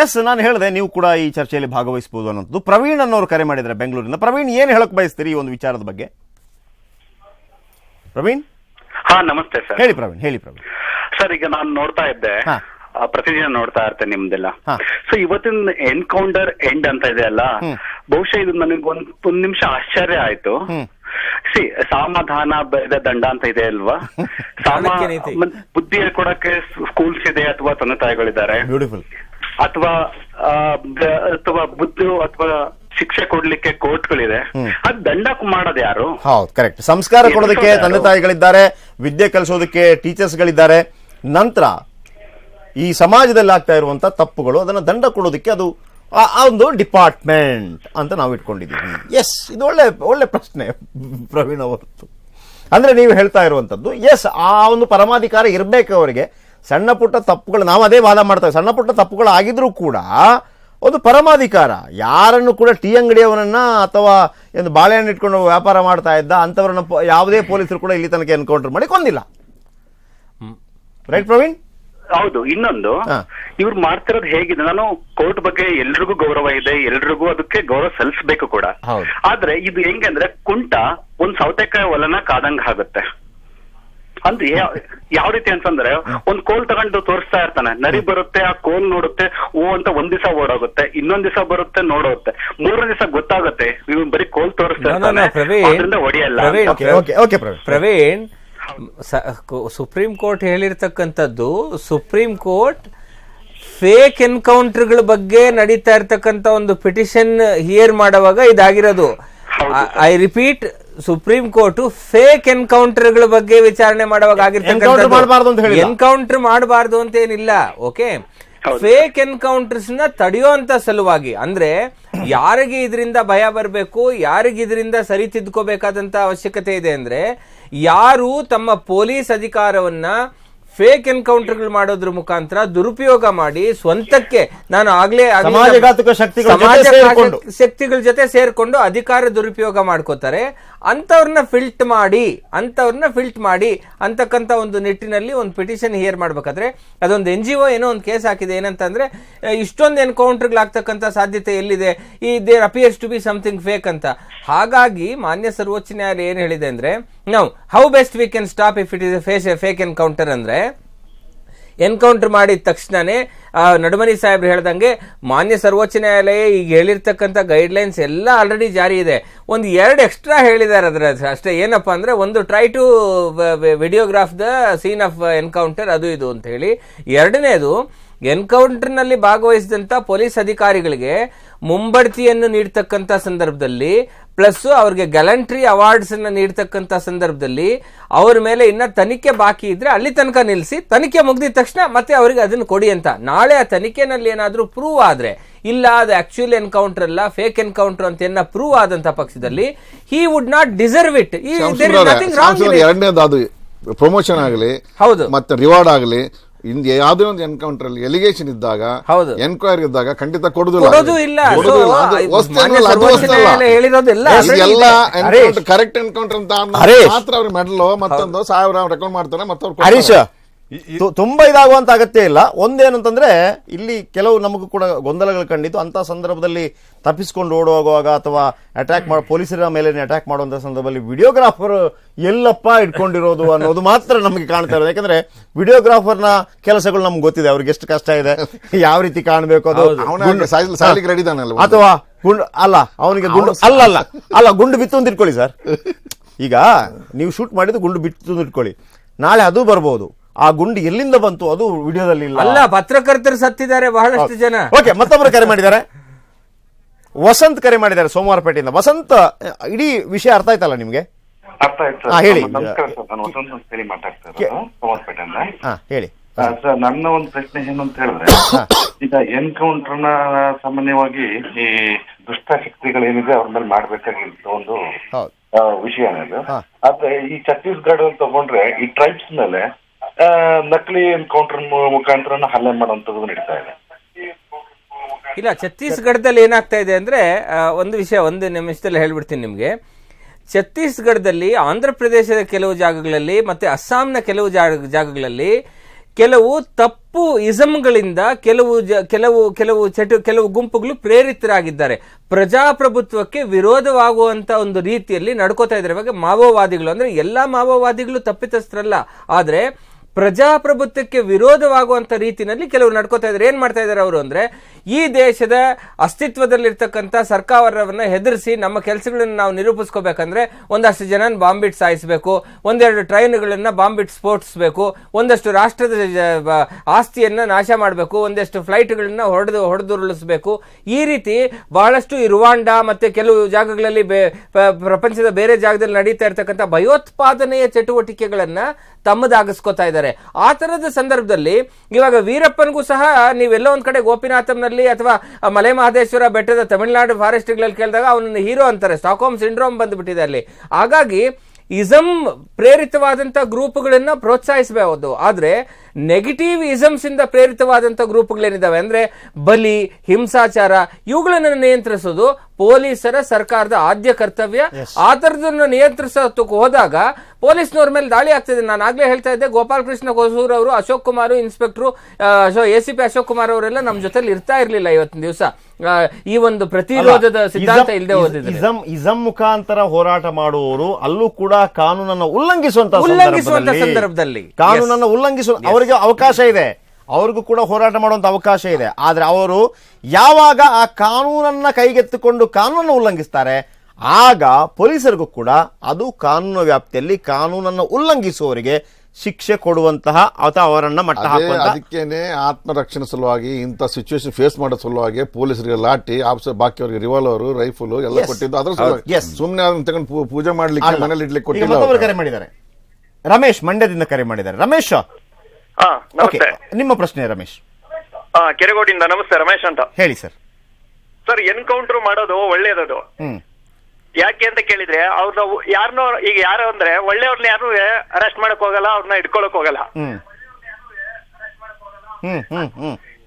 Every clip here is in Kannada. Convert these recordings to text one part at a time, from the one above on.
ಎಸ್ ನಾನು ಹೇಳಿದೆ ನೀವು ಕೂಡ ಈ ಚರ್ಚೆಯಲ್ಲಿ ಭಾಗವಹಿಸಬಹುದು ಅನ್ನೋದು. ಪ್ರವೀಣ್ ಅನ್ನೋರು ಕರೆ ಮಾಡಿದ್ರೆ ಬೆಂಗಳೂರಿಂದ. ಪ್ರವೀಣ್ ಏನು ಹೇಳಕ್ ಬಯಸ್ತೀರಿ ಈ ಒಂದು ವಿಚಾರದ ಬಗ್ಗೆ? ಪ್ರವೀಣ್? ಹಾ ನಮಸ್ತೆ ಸರ್. ಹೇಳಿ ಪ್ರವೀಣ್ ಹೇಳಿ ಪ್ರವೀಣ್. ಸರ್ ಈಗ ನಾನು ನೋಡ್ತಾ ಇದ್ದೆ. ಪ್ರತಿದಿನ ನೋಡ್ತಾ ಇರ್ತೇನೆ ನಿಮ್ದೆಲ್ಲ. ಸೊ ಇವತ್ತಿನ ಎನ್ಕೌಂಟರ್ ಎಂಡ್ ಅಂತ ಇದೆ ಅಲ್ಲ? ಬಹುಶಃ ಇದು ನನಗೆ ಒಂದ್ ಒಂದ್ ನಿಮಿಷ ಆಶ್ಚರ್ಯ ಆಯ್ತು. ಸಿ ಸಮಾಧಾನ ಬೇದ ದಂಡ ಅಂತ ಇದೆ ಅಲ್ವಾ? ಸಾಮ ಬುದ್ಧಿ ಹೇಳ್ಕೊಡಕ್ಕೆ ಸ್ಕೂಲ್ಸ್ ಇದೆ ಅಥವಾ ತಂದೆ ತಾಯಿಗಳಿದ್ದಾರೆ. ಬ್ಯೂಟಿಫುಲ್ ಅಥವಾ ಅಥವಾ ಬುದ್ಧಿ ಅಥವಾ ಶಿಕ್ಷೆ ಕೊಡ್ಲಿಕ್ಕೆ ಕೋರ್ಟ್ಗಳಿದೆ. ಅದ್ ದಂಡ ಮಾಡೋದು ಯಾರು? ಹೌದು ಕರೆಕ್ಟ್ ಸಂಸ್ಕಾರ ಕೊಡೋದಕ್ಕೆ ತಂದೆ ತಾಯಿಗಳಿದ್ದಾರೆ ವಿದ್ಯೆ ಕಲಿಸೋದಕ್ಕೆ ಟೀಚರ್ಸ್ ಗಳಿದ್ದಾರೆ ನಂತರ ಈ ಸಮಾಜದಲ್ಲಿ ಆಗ್ತಾ ಇರುವಂತ ತಪ್ಪುಗಳು ಅದನ್ನ ದಂಡ ಕೊಡೋದಕ್ಕೆ ಅದು ಆ- ಆ ಒಂದು ಡಿಪಾರ್ಟ್ಮೆಂಟ್ ಅಂತ ನಾವು ಇಟ್ಕೊಂಡಿದ್ದೀವಿ. ಎಸ್ ಇದು ಒಳ್ಳೆ ಒಳ್ಳೆ ಪ್ರಶ್ನೆ ಪ್ರವೀಣ್ ಅವರದ್ದು. ಅಂದ್ರೆ ನೀವು ಹೇಳ್ತಾ ಇರುವಂತದ್ದು ಎಸ್ ಆ ಒಂದು ಪರಮಾಧಿಕಾರ ಇರಬೇಕು ಅವರಿಗೆ. ಸಣ್ಣ ಪುಟ್ಟ ತಪ್ಪುಗಳು ನಾವು ಅದೇ ವಾದ ಮಾಡ್ತೇವೆ. ಸಣ್ಣ ಪುಟ್ಟ ತಪ್ಪುಗಳು ಆಗಿದ್ರೂ ಕೂಡ ಒಂದು ಪರಮಾಧಿಕಾರ. ಯಾರನ್ನು ಕೂಡ ಟೀ ಅಂಗಡಿಯವನನ್ನ ಅಥವಾ ಒಂದು ಬಾಳೆಹಣ್ಣು ಇಟ್ಕೊಂಡು ವ್ಯಾಪಾರ ಮಾಡ್ತಾ ಇದ್ದ ಅಂಥವ್ರನ್ನ ಯಾವುದೇ ಪೊಲೀಸರು ಕೂಡ ಇಲ್ಲಿ ತನಕ ಎನ್ಕೌಂಟರ್ ಮಾಡಿ ಕೊಂದಿಲ್ಲ. ರೈಟ್ ಪ್ರವೀಣ್? ಹೌದು ಇನ್ನೊಂದು. ಇವ್ರು ಮಾಡ್ತಿರೋದು ಹೇಗಿದೆ? ನಾನು ಕೋರ್ಟ್ ಬಗ್ಗೆ ಎಲ್ರಿಗೂ ಗೌರವ ಇದೆ ಎಲ್ರಿಗೂ ಅದಕ್ಕೆ ಗೌರವ ಸಲ್ಲಿಸಬೇಕು ಕೂಡ. ಆದ್ರೆ ಇದು ಹೆಂಗಂದ್ರೆ ಕುಂಟ ಒಂದ್ ಸೌತೆಕಾಯಿ ಒಲನ ಕಾದಂಗ ಆಗುತ್ತೆ. ಅಂದ್ರೆ ಯಾವ ರೀತಿ ಅಂತಂದ್ರೆ ಒಂದ್ ಕೋಲ್ ತಗೊಂಡು ತೋರಿಸ್ತಾ ಇರ್ತಾನೆ. ನರಿ ಬರುತ್ತೆ ಆ ಕೋಲ್ ನೋಡುತ್ತೆ ಓ ಅಂತ ಒಂದ್ ದಿವಸ ಓಡೋಗುತ್ತೆ ಇನ್ನೊಂದ್ ದಿವಸ ಬರುತ್ತೆ ನೋಡೋಗುತ್ತೆ. ಮೂರನೇ ದಿವಸ ಗೊತ್ತಾಗುತ್ತೆ ಇವ್ ಬರೀ ಕೋಲ್ ತೋರಿಸ್ತಾ ಇರ್ತಾನೆ ಹೊಡಿಯಲ್ಲ Praveen, okay okay okay Praveen. Praveen ಸ- ಕು- ಸುಪ್ರೀಂ ಕೋರ್ಟ್ ಹೇಳಿರ್ತಕ್ಕಂಥದ್ದು ಸುಪ್ರೀಂ ಕೋರ್ಟ್ ಫೇಕ್ ಎನ್ಕೌಂಟರ್ಗಳ ಬಗ್ಗೆ ನಡೀತಾ ಇರ್ತಕ್ಕಂಥ ಒಂದು ಪಿಟಿಷನ್ ಹಿಯರ್ ಮಾಡುವಾಗ ಇದಾಗಿರೋದು. I repeat supreme court fake ಎನ್ಕೌಂಟರ್ಗಳ ಬಗ್ಗೆ ವಿಚಾರಣೆ ಮಾಡುವಾಗ. ಎನ್ಕೌಂಟರ್ ಮಾಡಬಾರದು ಅಂತ ಏನಿಲ್ಲ ಓಕೆ. ಫೇಕ್ ಎನ್ಕೌಂಟರ್ಸ್ನ ತಡೆಯುವಂತ ಸಲುವಾಗಿ ಅಂದ್ರೆ ಯಾರಿಗೆ ಇದರಿಂದ ಭಯ ಬರಬೇಕು ಯಾರಿಗೆ ಇದರಿಂದ ಸರಿ ತಿದ್ಕೋಬೇಕಾದಂತ ಅವಶ್ಯಕತೆ ಇದೆ ಅಂದ್ರೆ ಯಾರು ತಮ್ಮ ಪೊಲೀಸ್ ಅಧಿಕಾರವನ್ನ ಫೇಕ್ ಎನ್ಕೌಂಟರ್ಗಳು ಮಾಡೋದ್ರ ಮುಖಾಂತರ ದುರುಪಯೋಗ ಮಾಡಿ ಸ್ವಂತಕ್ಕೆ ನಾನು ಆಗ್ಲೇ ಶಕ್ತಿಗಳ ಜೊತೆ ಸೇರ್ಕೊಂಡು. ಅಧಿಕಾರ ದುರುಪಯೋಗ ಮಾಡ್ಕೋತಾರೆ. ಅಂತವ್ರನ್ನ ಫಿಲ್ಟ್ ಮಾಡಿ ಅಂತವ್ರನ್ನ ಫಿಲ್ಟ್ ಮಾಡಿ ಅಂತಕ್ಕಂಥ ಒಂದು ನಿಟ್ಟಿನಲ್ಲಿ ಒಂದು ಪಿಟಿಷನ್ ಹಿಯರ್ ಮಾಡ್ಬೇಕಾದ್ರೆ ಅದೊಂದು ಎನ್ ಜಿ ಒ ಏನೋ ಒಂದು ಕೇಸ್ ಹಾಕಿದೆ. ಏನಂತಂದ್ರೆ ಇಷ್ಟೊಂದು ಎನ್ಕೌಂಟರ್ಗಳಾಗ್ತಕ್ಕಂಥ ಸಾಧ್ಯತೆ ಎಲ್ಲಿದೆ? ಈ there appears to be something fake ಅಂತ. ಹಾಗಾಗಿ ಮಾನ್ಯ ಸರ್ವೋಚ್ಚ ನ್ಯಾಯಾಲಯ ಏನು ಹೇಳಿದೆ ಅಂದ್ರೆ ನಾವು how best we can stop if it is a face fake encounter ಅಂದರೆ ಎನ್ಕೌಂಟರ್ ಮಾಡಿದ ತಕ್ಷಣನೇ ನಡುಮನಿ ಸಾಹೇಬ್ರು ಹೇಳ್ದಂಗೆ, ಮಾನ್ಯ ಸರ್ವೋಚ್ಚ ನ್ಯಾಯಾಲಯ ಈಗ ಹೇಳಿರ್ತಕ್ಕಂಥ ಗೈಡ್ಲೈನ್ಸ್ ಎಲ್ಲ ಆಲ್ರೆಡಿ ಜಾರಿ ಇದೆ. ಒಂದು ಎರಡು ಎಕ್ಸ್ಟ್ರಾ ಹೇಳಿದ್ದಾರೆ ಅದರ ಅಷ್ಟೇ ಏನಪ್ಪ ಅಂದರೆ, ಒಂದು try to videograph the scene of encounter ಅದು ಇದು ಅಂತ ಹೇಳಿ. ಎರಡನೇದು ಎನ್ಕೌಂಟರ್ನಲ್ಲಿ ಭಾಗವಹಿಸಿದಂಥ ಪೊಲೀಸ್ ಅಧಿಕಾರಿಗಳಿಗೆ ಮುಂಬಡ್ತಿಯನ್ನು ನೀಡ್ತಕ್ಕಂಥ ಸಂದರ್ಭದಲ್ಲಿ ಪ್ಲಸ್ ಅವ್ರಿಗೆ ಗ್ಯಾಲಂಟ್ರಿ ಅವಾರ್ಡ್ಸ್ ಅನ್ನ ನೀಡ್ತಕ್ಕಂಥ ಸಂದರ್ಭದಲ್ಲಿ ಅವ್ರ ಮೇಲೆ ಇನ್ನ ತನಿಖೆ ಬಾಕಿ ಇದ್ರೆ ಅಲ್ಲಿ ತನಕ ನಿಲ್ಲಿಸಿ ತನಿಖೆ ಮುಗಿದ ತಕ್ಷಣ ಮತ್ತೆ ಅವರಿಗೆ ಅದನ್ನ ಕೊಡಿ ಅಂತ. ನಾಳೆ ಆ ತನಿಖೆನಲ್ಲಿ ಏನಾದ್ರೂ ಪ್ರೂವ್ ಆದ್ರೆ ಇಲ್ಲ ಅದು ಆಕ್ಚುಯಲ್ ಎನ್ಕೌಂಟರ್ ಅಲ್ಲ ಫೇಕ್ ಎನ್ಕೌಂಟರ್ ಅಂತ ಏನ ಪ್ರೂವ್ ಆದಂತ ಪಕ್ಷದಲ್ಲಿ he would not deserve it ಈ ಅದು ಪ್ರಮೋಷನ್ ಆಗಲಿ ಹೌದು. ಮತ್ತೆ ರಿವಾರ್ಡ್ ಆಗಲಿ ಇಂದ ಯಾವುದೇ ಒಂದು ಎನ್ಕೌಂಟರ್ ಅಲ್ಲಿ ಎಲಿಗೇಷನ್ ಇದ್ದಾಗ ಹೌದು. ಎನ್ಕ್ವೈರಿ ಇದ್ದಾಗ ಖಂಡಿತ ಕೊಡುದಿಲ್ಲ ಕೊಡೋದು ಇಲ್ಲ. ಕರೆಕ್ಟ್ ಎನ್ಕೌಂಟರ್ ಅಂತ. ಮಾತ್ರ ಅವ್ರಿಗೆ ಮೆಡಲ್ ಮತ್ತೊಂದು ಸಾವಿರ ರೆಕಮೆಂಡ್ ಮಾಡ್ತಾರೆ ಮತ್ತವ್ರು ಹರೀಶ್. ಕೊಡ್ತಾರೆ. ತು- ತುಂಬಾ ಇದಾಗುವಂತ ಅಗತ್ಯ ಇಲ್ಲ. ಒಂದೇನಂತಂದ್ರೆ ಇಲ್ಲಿ ಕೆಲವು ನಮಗೂ ಕೂಡ ಗೊಂದಲಗಳು ಕಂಡಿದ್ದು ಅಂತ ಸಂದರ್ಭದಲ್ಲಿ ತಪ್ಪಿಸ್ಕೊಂಡು ಓಡೋಗುವಾಗ ಅಥವಾ ಅಟ್ಯಾಕ್ ಮಾಡಿ ಪೊಲೀಸರ ಮೇಲೆ ಅಟ್ಯಾಕ್ ಮಾಡುವಂಥ ಸಂದರ್ಭದಲ್ಲಿ ವಿಡಿಯೋಗ್ರಾಫರ್ ಎಲ್ಲಪ್ಪ ಇಟ್ಕೊಂಡಿರೋದು ಅನ್ನೋದು ಮಾತ್ರ ನಮಗೆ ಕಾಣ್ತಾ ಇರೋದು. ಯಾಕಂದ್ರೆ ವಿಡಿಯೋಗ್ರಾಫರ್ನ ಕೆಲಸಗಳು ನಮ್ಗೆ ಗೊತ್ತಿದೆ. ಅವ್ರಿಗೆ ಎಷ್ಟು ಕಷ್ಟ ಇದೆ ಯಾವ ರೀತಿ ಕಾಣಬೇಕು ಅದು. ಅಥವಾ ಗುಂಡು ಅಲ್ಲ ಅವನಿಗೆ ಗುಂಡು ಅಲ್ಲ ಅಲ್ಲ ಅಲ್ಲ ಗುಂಡು ಬಿತ್ತು ಅಂತ ಇಟ್ಕೊಳ್ಳಿ ಸರ್. ಈಗ ನೀವು ಶೂಟ್ ಮಾಡಿದ್ದು ಗುಂಡು ಬಿತ್ತು ಅಂತ ಇಟ್ಕೊಳ್ಳಿ ನಾಳೆ ಅದು ಬರ್ಬೋದು. ಆ ಗುಂಡಿ ಎಲ್ಲಿಂದ ಬಂತು ಅದು ವಿಡಿಯೋದಲ್ಲಿ ಇಲ್ಲ. ಅಲ್ಲ ಪತ್ರಕರ್ತರು ಸತ್ತಿದ್ದಾರೆ ಬಹಳಷ್ಟು ಜನ. ಓಕೆ ಮತ್ತೊಬ್ಬರು ಕರೆ ಮಾಡಿದ್ದಾರೆ. ವಸಂತ್ ಕರೆ ಮಾಡಿದ್ದಾರೆ ಸೋಮವಾರಪೇಟೆಯಿಂದ. ವಸಂತ ಇಡೀ ವಿಷಯ ಅರ್ಥ ಆಯ್ತಲ್ಲ ನಿಮ್ಗೆ? ಅರ್ಥ ಆಯ್ತು ಹಾ, ಹೇಳಿ. ನಮಸ್ಕಾರ ಸರ್. ನಾನು ವಸಂತ ಅಂತ ಹೇಳಿ ಮಾತಾಡ್ತಾ ಇರೋದು ಸೋಮವಾರಪೇಟೆಯಿಂದ. ಹಾ ಹೇಳಿ. ಆ, ಸರ್ ನನ್ನ ಒಂದು ಪ್ರಶ್ನೆ ಏನು ಅಂತ ಹೇಳಿದ್ರೆ ಈಗ ಎನ್ಕೌಂಟರ್ನ ಸಾಮಾನ್ಯವಾಗಿ ಈ ದುಷ್ಟ ಶಕ್ತಿಗಳೇನಿದೆ ಅವ್ರ ಮೇಲೆ ಮಾಡ್ಬೇಕಾಗಿತ್ತು ಒಂದು ಹೌದು. ಆ, ವಿಷಯ ಅನ್ನೋದು ಹಾ. ಆದ್ರೆ ಈ ಛತ್ತೀಸ್ಗಢ ಅಲ್ಲಿ ತಗೊಂಡ್ರೆ ಈ ಟ್ರೈಬ್ಸ್ ಮೇಲೆ ನಕಲಿ ಎನ್ಕೌಂಟರ್ ಮುಖಾಂತರ ಹಲ್ಲೆ ಮಾಡುವಂತದ್ದು ನಡೀತಾ ಇದೆ. ಇಲ್ಲ, ಛತ್ತೀಸ್ಗಢದಲ್ಲಿ ಏನಾಗ್ತಾ ಇದೆ ಅಂದ್ರೆ ಒಂದು ವಿಷಯ, ಒಂದು ನಿಮಿಷದಲ್ಲಿ ಹೇಳ್ಬಿಡ್ತೀನಿ ನಿಮಗೆ. ಛತ್ತೀಸ್ಗಢದಲ್ಲಿ ಆಂಧ್ರ ಪ್ರದೇಶದ ಕೆಲವು ಜಾಗಗಳಲ್ಲಿ ಮತ್ತೆ ಅಸ್ಸಾಂನ ಕೆಲವು ಜಾಗ- ಜಾಗಗಳಲ್ಲಿ ಕೆಲವು ತಪ್ಪು ಇಸಮ್ಗಳಿಂದ ಕೆಲವು ಕೆಲವು ಕೆಲವು ಚಟು, ಕೆಲವು ಗುಂಪುಗಳು ಪ್ರೇರಿತರಾಗಿದ್ದಾರೆ. ಪ್ರಜಾಪ್ರಭುತ್ವಕ್ಕೆ ವಿರೋಧವಾಗುವಂತ ಒಂದು ರೀತಿಯಲ್ಲಿ ನಡ್ಕೋತಾ ಇದ್ದಾರೆ. ಇವಾಗ ಮಾವೋವಾದಿಗಳು ಅಂದ್ರೆ ಎಲ್ಲಾ ಮಾವೋವಾದಿಗಳು ತಪ್ಪಿತಸ್ಥರಲ್ಲ. ಆದ್ರೆ ಪ್ರಜಾಪ್ರಭುತ್ವಕ್ಕೆ ವಿರೋಧವಾಗುವಂಥ ರೀತಿಯಲ್ಲಿ ಕೆಲವರು ನಡ್ಕೋತಾ ಇದ್ದಾರೆ ಏನು ಮಾಡ್ತಾ ಇದ್ದಾರೆ ಅವರು ಅಂದರೆ, ಈ ದೇಶದ ಅಸ್ತಿತ್ವದಲ್ಲಿರ್ತಕ್ಕಂಥ ಸರ್ಕಾರವನ್ನು ಹೆದರಿಸಿ ನಮ್ಮ ಕೆಲಸಗಳನ್ನ ನಾವು ನಿರೂಪಿಸ್ಕೋಬೇಕಂದ್ರೆ ಒಂದಷ್ಟು ಜನ ಬಾಂಬಿಟ್ ಸಾಯಿಸಬೇಕು, ಒಂದೆರಡು ಟ್ರೈನ್ಗಳನ್ನು ಬಾಂಬಿಟ್ ಸ್ಫೋಟಿಸಬೇಕು, ಒಂದಷ್ಟು ರಾಷ್ಟ್ರದ ಆಸ್ತಿಯನ್ನು ನಾಶ ಮಾಡಬೇಕು, ಒಂದಷ್ಟು ಫ್ಲೈಟ್ಗಳನ್ನು ಹೊಡೆದು, ಹೊಡೆದುರುಳಿಸಬೇಕು. ಈ ರೀತಿ ಬಹಳಷ್ಟು ಮತ್ತು ಮತ್ತೆ ಕೆಲವು ಜಾಗಗಳಲ್ಲಿ ಬೆ- ಪ್ರಪಂಚದ ಬೇರೆ ಜಾಗದಲ್ಲಿ ನಡೀತಾ ಇರ್ತಕ್ಕಂಥ ಭಯೋತ್ಪಾದನೆಯ ಚಟುವಟಿಕೆಗಳನ್ನು ತಮ್ಮದಾಗಿಸ್ಕೋತಾ ಇದ್ದಾರೆ. ಆ ಥರದ ಸಂದರ್ಭದಲ್ಲಿ ಇವಾಗ ವೀರಪ್ಪನಿಗೂ ಸಹ ನೀವೆಲ್ಲೋ ಒಂದ್ ಕಡೆ ಗೋಪಿನಾಥಂನಲ್ಲಿ ಅಥವಾ ಮಲೆ ಮಹದೇಶ್ವರ ಬೆಟ್ಟದ ತಮಿಳುನಾಡು ಫಾರೆಸ್ಟ್ಗಳಲ್ಲಿ ಕೇಳಿದಾಗ ಅವನನ್ನು ಹೀರೋ ಅಂತಾರೆ. ಸ್ಟಾಕ್ಹೋಮ್ ಸಿಂಡ್ರೋಮ್ ಬಂದ್ಬಿಟ್ಟಿದೆ ಅಲ್ಲಿ. ಹಾಗಾಗಿ ಇಸಮ್ ಪ್ರೇರಿತವಾದಂಥ ಗ್ರೂಪ್ಗಳನ್ನ ಪ್ರೋತ್ಸಾಹಿಸಬಹುದು. ಆದರೆ ನೆಗೆಟಿವ್ ಇಸಮ್ಸ್ ಇಂದ ಪ್ರೇರಿತವಾದಂತ ಅಂದರೆ ಅಂದ್ರೆ ಬಲಿ, ಹಿಂಸಾಚಾರ ಇವುಗಳನ್ನ ನಿಯಂತ್ರಿಸೋದು ಪೊಲೀಸರ ಸರ್ಕಾರದ ಆದ್ಯ ಕರ್ತವ್ಯ. ಆ ಥರದನ್ನ ನಿಯಂತ್ರಿಸೋದಕ್ಕೆ ಹೋದಾಗ ಪೊಲೀಸ್ನವ್ರ ಮೇಲೆ ದಾಳಿ ಆಗ್ತಿದೆ. ನಾನು ಆಗ್ಲೇ ಹೇಳ್ತಾ ಇದ್ದೆ ಗೋಪಾಲ್ ಕೃಷ್ಣ ಕೊಸೂರ್ ಅವರು Ashok Kumar inspector A C P Ashok Kumar ಅವರೆಲ್ಲ ನಮ್ಮ ಜೊತೆಲಿ ಇರ್ತಾ ಇರ್ಲಿಲ್ಲ ಇವತ್ತಿನ ದಿವಸ. ಈ ಒಂದು ಪ್ರತಿರೋಧದ ಸಿದ್ಧಾಂತ ಇಲ್ಲದೆ ಇಸಂ ಇಸಂ ಮುಖಾಂತರ ಹೋರಾಟ ಮಾಡುವವರು ಅಲ್ಲೂ ಕೂಡ ಕಾನೂನನ್ನು ಉಲ್ಲಂಘಿಸುವಂತ ಉಲ್ಲಂಘಿಸುವಂತ ಸಂದರ್ಭದಲ್ಲಿ. ಕಾನೂನನ್ನು ಉಲ್ಲಂಘಿಸುವ ಅವರಿಗೆ ಅವಕಾಶ ಇದೆ. ಅವ್ರಿಗೂ ಕೂಡ ಹೋರಾಟ ಮಾಡುವಂತ ಅವಕಾಶ ಇದೆ ಆದರೆ ಅವರು ಯಾವಾಗ ಆ ಕಾನೂನನ್ನ ಕೈಗೆತ್ತಿಕೊಂಡು ಕಾನೂನನ್ನು ಉಲ್ಲಂಘಿಸ್ತಾರೆ ಆಗ ಪೊಲೀಸರಿಗೂ ಕೂಡ ಅದು ಕಾನೂನು ವ್ಯಾಪ್ತಿಯಲ್ಲಿ ಕಾನೂನನ್ನು ಉಲ್ಲಂಘಿಸುವವರಿಗೆ ಶಿಕ್ಷೆ ಕೊಡುವಂತಹ ಅಥವಾ ಅವರನ್ನ ಮಟ್ಟ ಹಾಕುವಂತಹ ಅದಕ್ಕೇನೆ ಆತ್ಮರಕ್ಷಣೆ ಸಲುವಾಗಿ ಇಂಥ ಸಿಚುವೇಶನ್ ಫೇಸ್ ಮಾಡೋ ಸಲುವಾಗಿ ಪೊಲೀಸರಿಗೆ ಲಾಠಿ ಆಫೀಸರ್ ಬಾಕಿಯವರಿಗೆ ರಿವಾಲ್ವರ್ ರೈಫಲ್ ಎಲ್ಲ ಕೊಟ್ಟಿದ್ದು ಅದ್ರ. ಸಲುವಾಗಿ. ಸುಮ್ಮನೆ ಅದನ್ನ ತಗೊಂಡು ಪೂಜೆ ಮಾಡ್ಲಿಕ್ಕೆ. ಮನೇಲಿ ಇಡ್ಲಿಕ್ಕೆ ಕೊಟ್ಟಿಲ್ಲ ಕರೆ ಮಾಡಿದ್ದಾರೆ ರಮೇಶ್ ಮಂಡ್ಯದಿಂದ ಕರೆ ಮಾಡಿದ್ದಾರೆ ರಮೇಶ್ ಓಕೆ ನಮಸ್ತೆ. ನಿಮ್ಮ ಪ್ರಶ್ನೆ ರಮೇಶ್. ಕೆರೆಗೋಡಿಂದ ನಮಸ್ತೆ ರಮೇಶ್ ಅಂತ. ಹೇಳಿ ಸರ್. ಸರ್ ಎನ್ಕೌಂಟರ್ ಮಾಡೋದು ಒಳ್ಳೇದದು. ಯಾಕೆ ಅಂತ ಕೇಳಿದ್ರೆ ಅವ್ರನ್ನ ಯಾರನ್ನೋ ಈಗ ಯಾರು ಅಂದ್ರೆ ಒಳ್ಳೆಯವ್ರನ್ನ ಯಾರು ಅರೆಸ್ಟ್ ಮಾಡಕ್ ಹೋಗಲ್ಲ ಅವ್ರನ್ನ ಇಟ್ಕೊಳಕ್ ಹೋಗಲ್ಲ.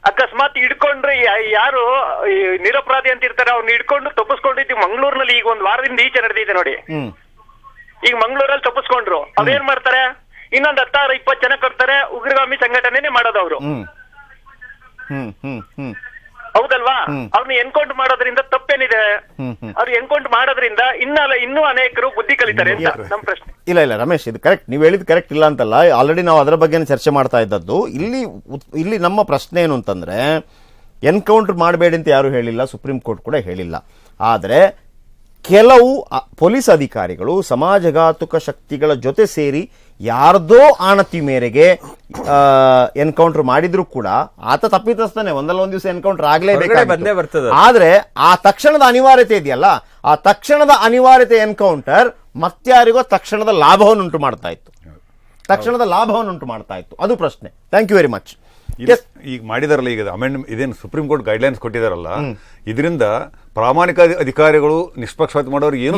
ಅಕಸ್ಮಾತ್ ಹಿಡ್ಕೊಂಡ್ರೆ ಯಾರು ನಿರಪರಾಧಿ ಅಂತ ಇರ್ತಾರೆ ಅವ್ರನ್ನ ಹಿಡ್ಕೊಂಡು ತಪ್ಪಿಸ್ಕೊಂಡಿದ್ದು ಮಂಗಳೂರಿನಲ್ಲಿ ಈಗ ಒಂದ್ ವಾರದಿಂದ ಈಚೆ ನಡೆದಿದೆ ನೋಡಿ. ಈಗ ಮಂಗಳೂರಲ್ಲಿ ತಪ್ಪಿಸ್ಕೊಂಡ್ರು. ಅವ್ರೇನ್ ಮಾಡ್ತಾರೆ? ಇನ್ನೊಂದ್ ಹತ್ತಾರು ಇಪ್ಪತ್ತು ಜನಕ್ಕೆ ಹೋಗ್ತಾರೆ ಉಗ್ರಗಾಮಿ ಸಂಘಟನೆನೇ ಮಾಡೋದು ಅವರು. ಹೌದಲ್ವಾ. ಅವ್ರನ್ನ ಎನ್ಕೌಂಟ್ ಮಾಡೋದ್ರಿಂದ ತಪ್ಪೇನಿದೆ. ಅವ್ರು ಎನ್ಕೌಂಟ್ ಮಾಡೋದ್ರಿಂದ ಇನ್ನಲ್ಲ ಇನ್ನೂ ಅನೇಕರು ಬುದ್ಧಿ ಕಲಿತಾರೆ ಅಂತ ನಮ್ ಪ್ರಶ್ನೆ. ಇಲ್ಲ ಇಲ್ಲ ರಮೇಶ್ ಇದು ಕರೆಕ್ಟ್ ನೀವು ಹೇಳಿದ್ ಕರೆಕ್ಟ್ ಇಲ್ಲ ಅಂತಲ್ಲ. ಆಲ್ರೆಡಿ ನಾವು ಅದರ ಬಗ್ಗೆ ಚರ್ಚೆ ಮಾಡ್ತಾ ಇದ್ದದ್ದು. ಇಲ್ಲಿ ಇಲ್ಲಿ ನಮ್ಮ ಪ್ರಶ್ನೆ ಏನು ಅಂತಂದ್ರೆ ಎನ್ಕೌಂಟರ್ ಮಾಡಬೇಡಿ ಅಂತ ಯಾರು ಹೇಳಿಲ್ಲ ಸುಪ್ರೀಂ ಕೋರ್ಟ್ ಕೂಡ ಹೇಳಿಲ್ಲ. ಆದರೆ ಕೆಲವು ಪೊಲೀಸ್ ಅಧಿಕಾರಿಗಳು ಸಮಾಜಘಾತುಕ ಶಕ್ತಿಗಳ ಜೊತೆ ಸೇರಿ ಯಾರ್ದೋ ಆಣತಿ ಮೇರೆಗೆ ಎನ್ಕೌಂಟರ್ ಮಾಡಿದ್ರು ಕೂಡ ಆತ ತಪ್ಪಿತಸ್ತಾನೆ ಒಂದಲ್ಲ ಒಂದ್ ದಿವಸ ಎನ್ಕೌಂಟರ್ ಬರ್ತದೆ. ಆದ್ರೆ ಆ ತಕ್ಷಣದ ಅನಿವಾರ್ಯತೆ ಇದೆಯಲ್ಲ ಆ ತಕ್ಷಣದ ಅನಿವಾರ್ಯತೆ ಎನ್ಕೌಂಟರ್ ಮತ್ಯಾರಿಗೋ ತಕ್ಷಣದ ಲಾಭವನ್ನುಂಟು ಮಾಡ್ತಾ ಇತ್ತು. ತಕ್ಷಣದ ಲಾಭವನ್ನುಂಟು ಮಾಡ್ತಾ ಇತ್ತು. ಅದು ಪ್ರಶ್ನೆ. ಥ್ಯಾಂಕ್ ಯು ವೆರಿ ಮಚ್ ಇದು ಈಗ ಮಾಡಿದಾರಲ್ಲ ಈಗ ಅಮೆಂಡ್ ಇದೇನು ಸುಪ್ರೀಂ ಕೋರ್ಟ್ ಗೈಡ್ಲೈನ್ಸ್ ಕೊಟ್ಟಿದಾರಲ್ಲ ಇದರಿಂದ ಪ್ರಾಮಾಣಿಕ ಅಧಿ- ಅಧಿಕಾರಿಗಳು ನಿಷ್ಪಕ್ಷಪಾತ ಮಾಡೋರು ಏನು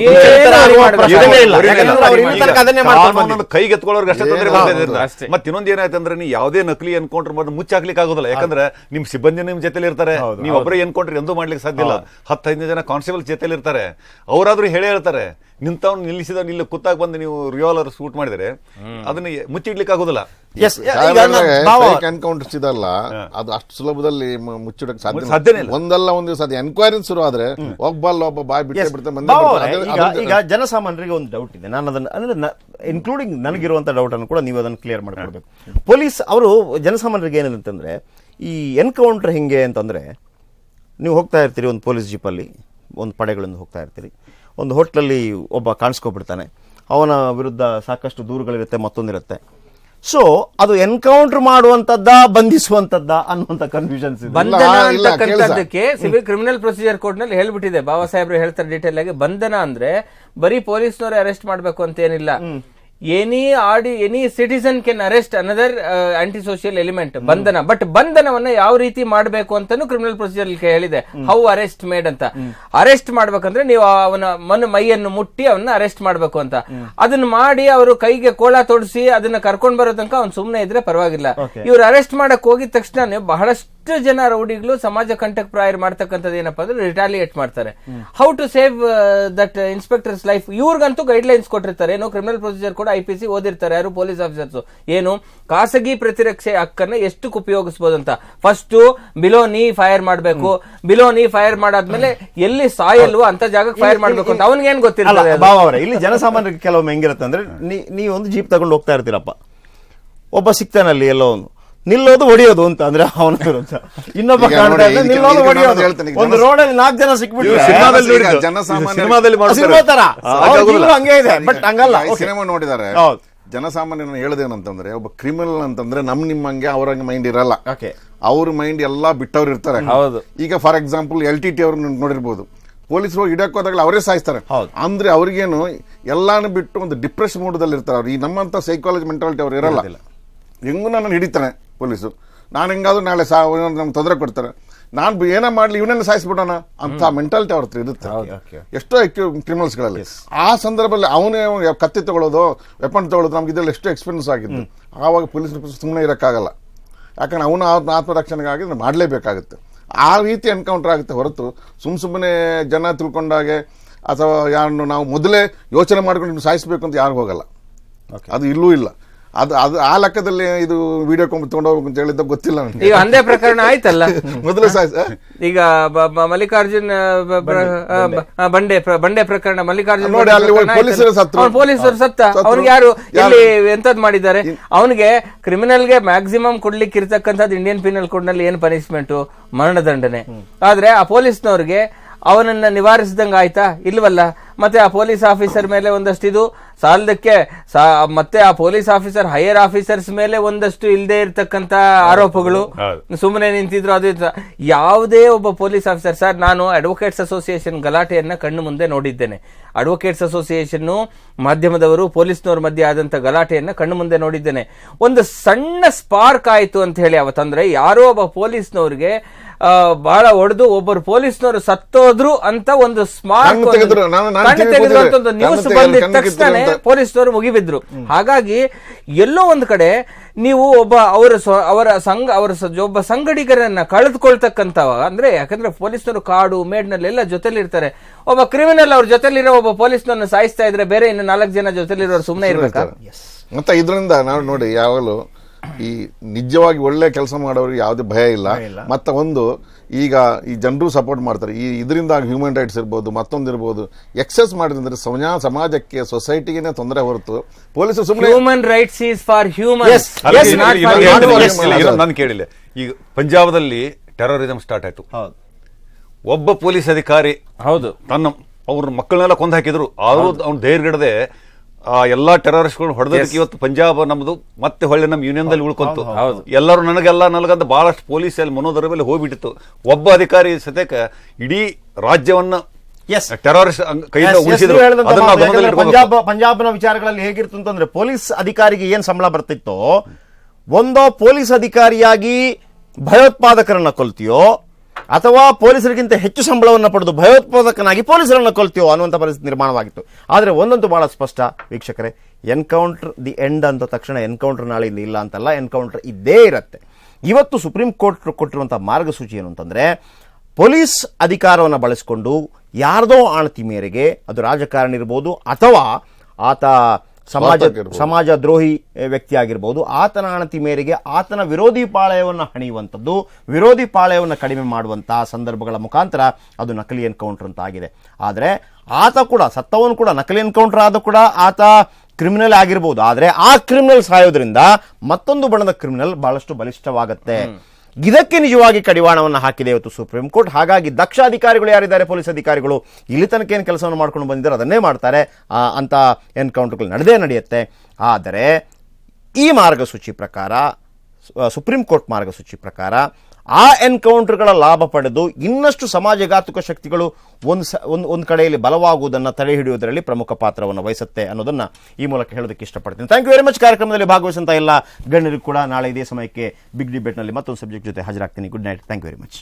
ಕಾನೂನನ್ನು. ಕೈಗೆತ್ಕೊಳ್ಳೋರ್ಗೆ ಅಷ್ಟೇ ತೊಂದರೆ. ಅಷ್ಟೇ. ಮತ್ತೆ ಇನ್ನೊಂದು ಏನಾಯ್ತು ಅಂದ್ರೆ ನೀವು ಯಾವುದೇ ನಕಲಿ ಎನ್ಕೌಂಟರ್ ಮಾಡಿ ಮುಚ್ಚಾಕ್ಲಿಕ್ಕೆ ಆಗೋದಿಲ್ಲ ಯಾಕಂದ್ರೆ ನಿಮ್ ಸಿಬ್ಬಂದಿ ನಿಮ್ ಜೊತೆಲಿ ಇರ್ತಾರೆ ನೀವು ಒಬ್ಬರೇ ಎನ್ಕೌಂಟರ್ ಎಂದೂ ಮಾಡ್ಲಿಕ್ಕೆ ಸಾಧ್ಯ ಇಲ್ಲ. ಹತ್ತು ಹದಿನೈದು ಜನ ಕಾನ್ಸ್ಟೇಬಲ್ ಜೊತೆಲಿ ಇರ್ತಾರೆ ಅವರಾದ್ರೂ ಹೇಳೇ ಹೇಳ್ತಾರೆ ನಿಂತವ್ನು ನಿಲ್ಲಿಸಿದ ಇಲ್ಲಿ ಕುತ್ತಾಗ ಬಂದು ನೀವು ರಿವಾಲ್ವರ್ ಶೂಟ್ ಮಾಡಿದ್ರೆ ಅದನ್ನ ಮುಚ್ಚಿಡ್ಲಿಕ್ಕೆ ಆಗೋದಿಲ್ಲ ಎಸ್ ಎನ್ಕೌಂಟರ್ಸ್ ಇದಲ್ಲ ಅದು ಅಷ್ಟು ಸುಲಭದಲ್ಲಿ ಮ- ಮುಚ್ಚಿಡಕ್ ಸಾಧ್ಯ ಸಾಧ್ಯನೇ ಇಲ್ಲ. ಒಂದಲ್ಲ ಒಂದು ದಿವಸ ಅದು ಎನ್ಕ್ವೈರಿ ಶುರು ಆದ್ರೆ ಒಬ್ಬಲ್ಲ ಒಬ್ಬ ಬಾಯ್ ಬಿಟ್ಟೆ Yes. ಬಿಡ್ತಾ ಭಾವ ಈಗ ಈಗ ಜನಸಾಮಾನ್ಯರಿಗೆ ಒಂದು ಡೌಟ್ ಇದೆ. ನಾನು ಅದನ್ನ ಅಂದ್ರೆ ಇನ್ಕ್ಲೂಡಿಂಗ್ ನನಗಿರುವಂತ ಡೌಟ್ ಅನ್ನು ಕೂಡ ನೀವು ಅದನ್ನು ಕ್ಲಿಯರ್ ಮಾಡ್ಕೊಡ್ಬೇಕು ಪೊಲೀಸ್ ಅವರು ಜನಸಾಮಾನ್ಯರಿಗೆ ಏನಿದೆ ಅಂತಂದ್ರೆ ಈ ಎನ್ಕೌಂಟರ್ ಹೆಂಗೆ ಅಂತಂದ್ರೆ ನೀವು ಹೋಗ್ತಾ ಇರ್ತೀರಿ ಒಂದು ಪೊಲೀಸ್ ಜೀಪಲ್ಲಿ ಒಂದು ಪಡೆಗಳಿಂದ ಹೋಗ್ತಾ ಇರ್ತೀರಿ. ಒಂದು ಹೋಟ್ಲಲ್ಲಿ ಒಬ್ಬ ಕಾಣಿಸ್ಕೊಬಿಡ್ತಾನೆ. ಅವನ ವಿರುದ್ಧ ಸಾಕಷ್ಟು ದೂರುಗಳಿರುತ್ತೆ ಮತ್ತೊಂದಿರುತ್ತೆ. ಸೊ ಅದು ಎನ್ಕೌಂಟರ್ ಮಾಡುವಂತದ್ದ ಬಂಧಿಸುವಂತದ್ದ ಅನ್ನುವಂತ ಕನ್ಫ್ಯೂಷನ್ಸ್ ಇದೆ. ಬಂಧನ ಅಂತಕ್ಕಂಥದ್ದಕ್ಕೆ ಸಿವಿಲ್ ಕ್ರಿಮಿನಲ್ ಪ್ರೊಸೀಜರ್ ಕೋರ್ಟ್ನಲ್ಲಿ ಹೇಳ್ಬಿಟ್ಟಿದೆ. ಬಾಬಾ ಸಾಹೇಬ್ರು ಹೇಳ್ತಾರೆ ಡೀಟೇಲ್ ಆಗಿ ಬಂಧನ ಅಂದ್ರೆ ಬರೀ ಪೊಲೀಸ್ನವರೇ ಅರೆಸ್ಟ್ ಮಾಡ್ಬೇಕು ಅಂತ ಏನಿಲ್ಲ. ಎನಿ ಆಡಿ any citizen can arrest another anti social element ಬಂಧನ ಬಟ್ ಬಂಧನವನ್ನ ಯಾವ ರೀತಿ ಮಾಡಬೇಕು ಅಂತಾನು ಕ್ರಿಮಿನಲ್ ಪ್ರೊಸೀಜರ್ ಹೇಳಿದೆ ಹೌ ಅರೆಸ್ಟ್ ಮೇಡ್ ಅಂತ ಅರೆಸ್ಟ್ ಮಾಡ್ಬೇಕಂದ್ರೆ ನೀವು ಅವನ ಮನ ಮೈಯನ್ನು ಮುಟ್ಟಿ ಅವನ್ನ ಅರೆಸ್ಟ್ ಮಾಡ್ಬೇಕು ಅಂತ ಅದನ್ನ ಮಾಡಿ ಅವರು ಕೈಗೆ ಕೋಳ ತೊಡಿಸಿ ಅದನ್ನ ಕರ್ಕೊಂಡ್ ಬರೋ ತನಕ ಅವ್ನು ಸುಮ್ನೆ ಇದ್ರೆ ಪರವಾಗಿಲ್ಲ ಇವ್ರು ಅರೆಸ್ಟ್ ಮಾಡಕ್ ಹೋಗಿದ ತಕ್ಷಣ ಬಹಳಷ್ಟು ಜನ ರೌಡಿಗಳು ಸಮಾಜ ಕಂಟಕ್ ಪ್ರಾಯರ್ ಮಾಡ್ತಕ್ಕಂಥದ್ದು ಏನಪ್ಪಾ ಅಂದ್ರೆ ರಿಟಾಲಿಯೇಟ್ ಮಾಡ್ತಾರೆ how to save that inspector's life ಇವ್ರಿಗಂತೂ guidelines ಕೊಟ್ಟಿರ್ತಾರೆ ಏನೋ ಕ್ರಿಮಿನಲ್ ಪ್ರೊಸೀಜರ್ ಕೂಡ ಐ ಪಿ ಸಿ ಓದಿರ್ತಾರೆ ಯಾರು ಪೊಲೀಸ್ ಆಫೀಸರ್ಸ್. ಏನು? ಖಾಸಗಿ ಪ್ರತಿರಕ್ಷೆ ಹಕ್ಕನ್ನ ಎಷ್ಟು ಉಪಯೋಗಿಸಬಹುದು ಅಂತ. ಫಸ್ಟ್ ಬಿಲೋ ನೀ ಫೈರ್ ಮಾಡಬೇಕು. ಬಿಲೋ ನೀ ಫೈರ್ ಮಾಡಾದ್ಮೇಲೆ ಎಲ್ಲಿ ಸಾಯಲ್ವೋ ಅಂತ ಜಾಗಕ್ಕೆ ಫೈರ್ ಮಾಡ್ಬೇಕು ಅಂತ. ಅವನಿಗೆ ಏನು? ಬಾವ ಅವರೇ ಇಲ್ಲಿ ಜನಸಾಮಾನ್ಯರಿಗೆ ಕೆಲವೊಮ್ಮೆ ಹೆಂಗಿರುತ್ತೆ ಅಂದ್ರೆ ಒಂದು ಜೀಪ್ ತಗೊಂಡು ಹೋಗ್ತಾ ಇರ್ತೀರಪ್ಪ. ಒಬ್ಬ ಸಿಗ್ತಾನಲ್ಲಿ ಎಲ್ಲೋ ಒಂದು. ನಿಲ್ಲೋದು ಹೊಡಿಯೋದು ಅಂತ ಅಂದ್ರೆ ಅವನ ವಿರುದ್ಧ ಇನ್ನೊಬ್ಬ ಇದಕ್ಕೆ- ನಿಲ್ಲೋದು ನಾನು ಹೊಡಿಯೋದು ಒಂದು ಜನ- ರೋಡ್ ಅಲ್ಲಿ ನಾಲ್ಕು ಜನ ಸಿಕ್ಬಿಟ್ಟು ಸಿನಿಮಾದಲ್ಲಿ. ಸಿನಿಮಾ ತರ. ಹಂಗೆ ಇದೆ ಬಟ್ ಹಂಗಲ್ಲ. ಸಿನಿಮಾ ನೋಡಿದ್ದಾರೆ ಹೌದು. ಜನಸಾಮಾನ್ಯನ ಹೇಳದೇನಂತಂದ್ರೆ ಒಬ್ಬ ಕ್ರಿಮಿನಲ್ ಅಂತಂದ್ರೆ ನಮ್ ನಿಮ್ಮಂಗೆ ಅವ್ರಂಗೆ ಮೈಂಡ್ ಇರಲ್ಲ. ಅವ್ರ ಮೈಂಡ್ ಎಲ್ಲಾ ಬಿಟ್ಟವ್ರು ಇರ್ತಾರೆ. ಹೌದು. ಈಗ for example L T T ಅವ್ರನ್ನ ನೋಡಿರ್ಬೋದು. ಪೊಲೀಸರು ಇಡಕ್ ಹೋದಾಗ ಅವರೇ ಸಾಯಿಸ್ತಾರೆ. ಹೌದು. ಅಂದ್ರೆ ಅವ್ರಿಗೇನು ಎಲ್ಲಾನು ಬಿಟ್ಟು ಒಂದು ಡಿಪ್ರೆಷನ್ ಮೂಡದಲ್ಲಿ ಇರ್ತಾರೆ ಅವ್ರು. ಈ ನಮ್ಮಂತ ಸೈಕಾಲಜಿ ಮೆಂಟಾಲಿಟಿ ಅವ್ರು ಇರಲ್ಲ. ಹೆಂಗೂ ನನ್ನ ಹಿಡಿತಾನೆ ಪೊಲೀಸು ನಾನು ಹೆಂಗಾದ್ರೂ ನಾಳೆ ಸಾ ನಮ್ಗೆ ತೊಂದರೆ ಕೊಡ್ತಾರೆ. ನಾನು ಏನೇ ಮಾಡಲಿ ಇವನನ್ನು ಸಾಯಿಸ್ಬಿಡೋಣ? ಅಂತ ಮೆಂಟಾಲಿಟಿ ಅವ್ರ ಹತ್ರ ಇರುತ್ತೆ ಎಷ್ಟೋ ಕ್ರಿಮಿನಲ್ಸ್ಗಳಲ್ಲಿ ಆ ಸಂದರ್ಭದಲ್ಲಿ ಅವನೇ ಕತ್ತಿ ತಗೊಳ್ಳೋದು ವೆಪನ್ ತಗೊಳ್ಳೋದು ನಮ್ಗೆ ಇದರಲ್ಲಿ ಎಷ್ಟು ಎಕ್ಸ್ಪೀರಿಯನ್ಸ್ ಆಗಿದ್ದು. ಆವಾಗ ಪೊಲೀಸ್ ಸುಮ್ಮನೆ ಇರೋಕ್ಕಾಗಲ್ಲ. ಯಾಕಂದ್ರೆ ಅವನ ಆತ್ಮರಕ್ಷಣೆಗಾಗಿ ನಾವು ಮಾಡಲೇಬೇಕಾಗುತ್ತೆ. ಆ ರೀತಿ ಎನ್ಕೌಂಟರ್ ಆಗುತ್ತೆ ಹೊರತು. ಸುಮ್ ಸುಮ್ಮನೆ ಜನ ತಿಳ್ಕೊಂಡಾಗೆ ಅಥವಾ ಯಾರನ್ನು ನಾವು ಮೊದಲೇ ಯೋಚನೆ ಮಾಡ್ಕೊಂಡು ಸಾಯಿಸಬೇಕು ಅಂತ ಯಾರು ಹೋಗಲ್ಲ. ಅದು ಇಲ್ಲೂ ಇಲ್ಲ. ಅದು ಅದು ಆ ಲೆಕ್ಕದಲ್ಲಿ ಇದು ವಿಡಿಯೋ ತಗೊಂಡು ಹೋಗ್ಬೇಕು ಅಂತ ಹೇಳಿದ್ದ ಗೊತ್ತಿಲ್ಲ ನನಗೆ. ಈಗ ಅಂದೇ ಪ್ರಕರಣ ಆಯ್ತಲ್ಲ? ಮೊದಲು ಸಾಯಿಸ ಈಗ ಬ- ಬ- ಮಲ್ಲಿಕಾರ್ಜುನ್ ಬ- ಬ- ಆ, ಬಂಡೆ. ಪ್ರ- ಬಂಡೆ ಪ್ರಕರಣ ಮಲ್ಲಿಕಾರ್ಜುನ್ ನೋಡಿ, ಅಲ್ಲಿ ಪ್ರಕರಣ ಪೊಲೀಸರು ಆಯ್ತಲ್ಲ. ಸತ್ರು. ಅವ್ನು ಪೊಲೀಸರು ಸತ್ತ. ಸತ್ರು. ಅವ್ನಿಗೆ ಯಾರು ಯಾರು? ಇಲ್ಲಿ ಎಂತದ್ ಮಾಡಿದ್ದಾರೆ? ಅವನಿಗೆ ಕ್ರಿಮಿನಲ್ಗೆ ಮ್ಯಾಕ್ಸಿಮಮ್ ಕೊಡ್ಲಿಕ್ಕೆ ಇರ್ತಕ್ಕಂಥದ್ದು ಇಂಡಿಯನ್ ಪಿನಲ್ ಕೋಡ್ನಲ್ಲಿ ಏನ್ ಪನಿಷ್ಮೆಂಟ್ ಮರಣದಂಡನೆ. ಆದ್ರೆ ಆ ಪೊಲೀಸ್ನವ್ರಿಗೆ ಅವನನ್ನ ನಿವಾರಿಸಿದಂಗ ಆಯ್ತಾ? ಇಲ್ವಲ್ಲ? ಮತ್ತೆ ಆ ಪೊಲೀಸ್ ಆಫೀಸರ್ ಮೇಲೆ ಒಂದಷ್ಟು ಇದು ಸಾಲದಕ್ಕೆ ಮತ್ತೆ ಆ ಪೊಲೀಸ್ ಆಫೀಸರ್ ಹೈಯರ್ ಆಫೀಸರ್ಸ್ ಮೇಲೆ ಒಂದಷ್ಟು ಇಲ್ಲದೆ ಇರತಕ್ಕಂತ ಆರೋಪಗಳು. ಸುಮ್ಮನೆ ನಿಂತಿದ್ರು ಅದು ಯಾವುದೇ ಒಬ್ಬ ಪೊಲೀಸ್ ಆಫೀಸರ್ ಸರ್ ನಾನು ಅಡ್ವೊಕೇಟ್ಸ್ ಅಸೋಸಿಯೇಷನ್ ಗಲಾಟೆಯನ್ನ ಕಣ್ಣು ಮುಂದೆ ನೋಡಿದ್ದೇನೆ. ಅಡ್ವೊಕೇಟ್ಸ್ ಅಸೋಸಿಯೇಷನ್ ಮಾಧ್ಯಮದವರು ಪೊಲೀಸ್ನವ್ರ ಮಧ್ಯೆ ಆದಂತ ಗಲಾಟೆಯನ್ನ ಕಣ್ಣು ಮುಂದೆ ನೋಡಿದ್ದೇನೆ. ಒಂದು ಸಣ್ಣ ಸ್ಪಾರ್ಕ್ ಆಯ್ತು ಅಂತ ಹೇಳಿ ಅವತ್ತಂದ್ರೆ ಯಾರೋ ಒಬ್ಬ ಪೊಲೀಸ್ನವ್ರಿಗೆ ಆ, ಬಹಳ ಹೊಡೆದು ಒಬ್ಬರು ಪೊಲೀಸ್ನವರು ಸತ್ತೋದ್ರು ಅಂತ ಒಂದು ಸ್ಮಾರ್ಕ್ ಕಣ್ಣು ಒಂದು ನ್ಯೂಸ್ ಬಂದಿದ ತಕ್ಷಣ. ಪೊಲೀಸ್ನವರು ಮುಗಿಬಿದ್ರು. ಹಾಗಾಗಿ ಎಲ್ಲೋ ಒಂದು ಕಡೆ ನೀವು ಒಬ್ಬ ಅವರ ಸ್ವ- ಅವರ ಸಂಘ ಅವರ ಸ- ಒಬ್ಬ ಸಂಗಡಿಗರನ್ನ ಕಳೆದುಕೊಳ್ತಕ್ಕಂತ ಅಂದ್ರೆ ಯಾಕಂದ್ರೆ ಪೊಲೀಸ್ನವರು ಕಾಡು ಮೇಡ್ನಲ್ಲೆಲ್ಲ ಜೊತೆಲಿ ಇರ್ತಾರೆ ಒಬ್ಬ ಕ್ರಿಮಿನಲ್ ಅವ್ರ ಜೊತೆಲಿರೋ ಒಬ್ಬ ಪೊಲೀಸ್ನನ್ನು ಸಾಯಿಸ್ತಾ ಇದ್ರೆ ಬೇರೆ ಇನ್ನು ನಾಲ್ಕು ಜನ ಜೊತೆಲಿರೋರು ಸುಮ್ಮನೆ ಇರ್ಬೇಕಾ? ಮತ್ತೆ ಇದರಿಂದ ನಾವು ನೋಡಿ ಯಾವಾಗಲೂ ಈ ನಿಜವಾಗಿ ಒಳ್ಳೆ ಕೆಲಸ ಮಾಡೋರಿಗೆ ಯಾವುದೇ ಭಯ ಇಲ್ಲ. ಮತ್ತೆ ಒಂದು ಈಗ ಈ ಜನರು ಸಪೋರ್ಟ್ ಮಾಡ್ತಾರೆ. ಈ ಇದರಿಂದ ಹ್ಯೂಮನ್ ರೈಟ್ಸ್ ಇರ್ಬೋದು ಮತ್ತೊಂದು ಇರ್ಬೋದು ಎಕ್ಸೆಸ್ ಮಾಡಿದ್ರೆ ಸಮಾ ಸಮಾಜಕ್ಕೆ ಸೊಸೈಟಿಗೆ ತೊಂದರೆ ಹೊರತು ಪೊಲೀಸರು ಸುಮ್ಮನೆ human rights is for human ನಾನು ಕೇಳಿಲ್ಲ. ಈಗ ಪಂಜಾಬದಲ್ಲಿ ಟೆರರಿಸಂ ಸ್ಟಾರ್ಟ್ ಆಯ್ತು. ಹೌದು. ಒಬ್ಬ ಪೊಲೀಸ್ ಅಧಿಕಾರಿ ಹೌದು. ತನ್ನ ಅವ್ರ ಮಕ್ಕಳನ್ನೆಲ್ಲ ಕೊಂದು ಹಾಕಿದ್ರು. ಆದ್ರೂ ಅವ್ನು ಧೈರ್ಯಗಿಡದೆ ಆ ಎಲ್ಲಾ ಟೆರರಿಸ್ಟ್ಗಳು ಹೊಡೆದಕ್ಕೆ ಇವತ್ತು ಪಂಜಾಬ್ ನಮ್ದು ಮತ್ತೆ ಹೊಳ್ಳಿ ನಮ್ಮ ಯೂನಿಯನ್ ದಲ್ಲಿ ಉಳ್ಕೊಂತು. ಎಲ್ಲರೂ ನನಗೆಲ್ಲ ನನಗಂತ ಬಹಳಷ್ಟು ಪೊಲೀಸ್ ಅಲ್ಲಿ ಮನೋದರ ಮೇಲೆ ಹೋಗ್ಬಿಟ್ಟಿತ್ತು. ಒಬ್ಬ ಅಧಿಕಾರಿ ಸತ್ಯಕ್ಕೆ ಇಡೀ ರಾಜ್ಯವನ್ನ. ಪಂಜಾಬ್ ಪಂಜಾಬ್ನ ವಿಚಾರಗಳಲ್ಲಿ ಹೇಗಿರ್ತು ಅಂತಂದ್ರೆ ಪೊಲೀಸ್ ಅಧಿಕಾರಿಗೆ ಏನ್ ಸಂಬಳ ಬರ್ತಿತ್ತೋ ಒಂದೋ ಪೊಲೀಸ್ ಅಧಿಕಾರಿಯಾಗಿ ಭಯೋತ್ಪಾದಕರನ್ನ ಕೊಲ್ತಿಯೋ ಅಥವಾ ಪೊಲೀಸರಿಗಿಂತ ಹೆಚ್ಚು ಸಂಬಳವನ್ನು ಪಡೆದು ಭಯೋತ್ಪಾದಕನಾಗಿ ಪೊಲೀಸರನ್ನು ಕೊಲ್ತೀವೋ ಅನ್ನುವಂಥ ಪರಿಸ್ಥಿತಿ ನಿರ್ಮಾಣವಾಗಿತ್ತು. ಆದರೆ ಒಂದಂತೂ ಭಾಳ ಸ್ಪಷ್ಟ, ವೀಕ್ಷಕರೇ, ಎನ್ಕೌಂಟರ್ ದಿ ಎಂಡ್ ಅಂತ ತಕ್ಷಣ ಎನ್ಕೌಂಟರ್ ಇಲ್ಲಿ ಇಲ್ಲ ಅಂತಲ್ಲ, ಎನ್ಕೌಂಟರ್ ಇದ್ದೇ ಇರುತ್ತೆ. ಇವತ್ತು ಸುಪ್ರೀಂ ಕೋರ್ಟ್ ಕೊಟ್ಟಿರುವಂಥ ಮಾರ್ಗಸೂಚಿ ಏನು ಅಂತಂದರೆ, ಪೊಲೀಸ್ ಅಧಿಕಾರವನ್ನು ಬಳಸಿಕೊಂಡು ಯಾರದೋ ಆಣತಿ ಮೇರೆಗೆ ಅದು ರಾಜಕಾರಣ ಇರ್ಬೋದು ಅಥವಾ ಆತ ಸಮಾಜ. ಸಮಾಜ ದ್ರೋಹಿ ವ್ಯಕ್ತಿ ಆಗಿರ್ಬೋದು ಆತನ ಅಣತಿ ಮೇರೆಗೆ ಆತನ ವಿರೋಧಿ ಪಾಳಯವನ್ನು ಹಣಿಯುವಂಥದ್ದು ವಿರೋಧಿ ಪಾಳಯವನ್ನು ಕಡಿಮೆ ಮಾಡುವಂತಹ ಸಂದರ್ಭಗಳ ಮುಖಾಂತರ ಅದು ನಕಲಿ ಎನ್ಕೌಂಟರ್ ಅಂತ ಆಗಿದೆ. ಆದರೆ ಆತ ಕೂಡ ಸತ್ತವನು ಕೂಡ ನಕಲಿ ಎನ್ಕೌಂಟರ್ ಆದ ಕೂಡ ಆತ ಕ್ರಿಮಿನಲ್ ಆಗಿರ್ಬೋದು. ಆದರೆ ಆ ಕ್ರಿಮಿನಲ್ ಸಾಯೋದ್ರಿಂದ ಮತ್ತೊಂದು ಬಣದ ಕ್ರಿಮಿನಲ್ ಬಹಳಷ್ಟು ಬಲಿಷ್ಠವಾಗುತ್ತೆ. ಇದಕ್ಕೆ ನಿಜವಾಗಿ ಕಡಿವಾಣವನ್ನು ಹಾಕಿದೆ ಇವತ್ತು ಸುಪ್ರೀಂ ಕೋರ್ಟ್. ಹಾಗಾಗಿ ದಕ್ಷ ಅಧಿಕಾರಿಗಳು ಯಾರಿದ್ದಾರೆ? ಪೊಲೀಸ್ ಅಧಿಕಾರಿಗಳು. ಇಲ್ಲಿ ತನಕ ಏನು ಕೆಲಸವನ್ನು ಮಾಡ್ಕೊಂಡು ಬಂದಿದ್ದಾರೆ? ಅದನ್ನೇ ಮಾಡ್ತಾರೆ. ಅಂತ ಎನ್ಕೌಂಟರ್ಗಳು ನಡೆದೇ ನಡೆಯುತ್ತೆ. ಆದರೆ ಈ ಮಾರ್ಗಸೂಚಿ ಪ್ರಕಾರ ಸುಪ್ರೀಂ ಕೋರ್ಟ್ ಮಾರ್ಗಸೂಚಿ ಪ್ರಕಾರ ಆ ಎನ್ಕೌಂಟರ್ಗಳ ಲಾಭ ಪಡೆದು ಇನ್ನಷ್ಟು ಸಮಾಜಘಾತುಕ ಶಕ್ತಿಗಳು ಒಂದು ಸ, ಒಂದು ಒಂದು ಕಡೆಯಲ್ಲಿ ಬಲವಾಗುವುದನ್ನು ತಡೆ ಹಿಡಿಯುವುದರಲ್ಲಿ ಪ್ರಮುಖ ಪಾತ್ರವನ್ನು ವಹಿಸುತ್ತೆ ಅನ್ನೋದನ್ನು ಈ ಮೂಲಕ ಹೇಳೋದಕ್ಕೆ ಇಷ್ಟಪಡ್ತೀನಿ. ಥ್ಯಾಂಕ್ ಯು ವೆರಿ ಮಚ್ ಕಾರ್ಯಕ್ರಮದಲ್ಲಿ ಭಾಗವಹಿಸಿದಂಥ ಎಲ್ಲ ಗಣ್ಯರಿಗೂ ಕೂಡ ನಾಳೆ ಇದೇ ಸಮಯಕ್ಕೆ ಬಿಗ್ ಡಿಬೇಟ್ನಲ್ಲಿ ಮತ್ತೊಂದು ಸಬ್ಜೆಕ್ಟ್ ಜೊತೆ ಹಾಜರಾಗ್ತೀನಿ. Good night thank you very much